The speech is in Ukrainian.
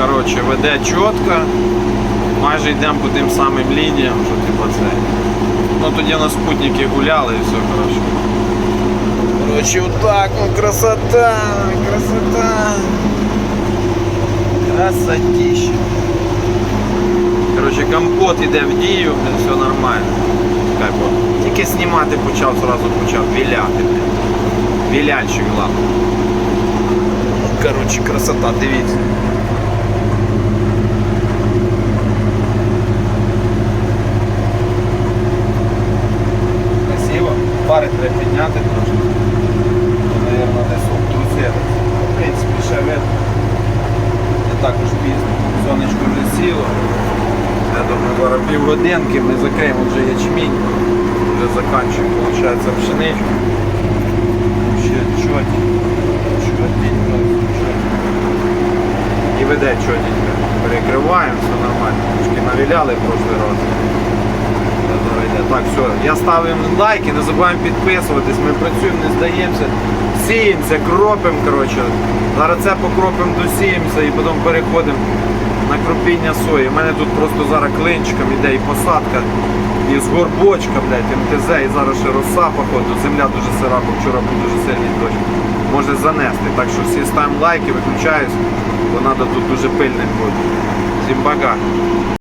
коротше, веде чітко. Майже йдемо по тим самим лініям, що типу це. Ну тоді на спутники гуляли і все, коротше. Коротше, отак, ну красота, красота. Красотища. Коротше, компот іде в дію, блін, все нормально. Хай Бог. Тільки знімати почав, зразу почав віляти. блін. Віляльщик, главное. Коротше, красота, дивіться. Красиво. Треба підняти трошки. Наверно, десь обтрусити. В принципі, ще видно. Не також пізно. Сонечко вже сіло. Я думаю, зараз півгодинки ми закриємо вже ячмінь. Вже заканчуємо, виходить, пшеничку. Ще чотенько. Чотенько, чотенько. І веде чотенько. Перекриваємо, все нормально. Трошки навіляли в прошлий раз. Так, все. Я ставлю лайки, не забуваємо підписуватись. Ми працюємо, не здаємося. Сіємося, кропимо, коротше. Зараз це покропимо, досіємося і потім переходимо на кропіння сої. У мене тут просто зараз клинчиком іде і посадка, і з горбочка, блядь, МТЗ, і зараз ще роса, походу. Земля дуже сира, бо вчора був дуже сильний дощ. Може занести. Так що всі ставимо лайки, виключаюсь, бо треба тут дуже пильним бути. Всім пока.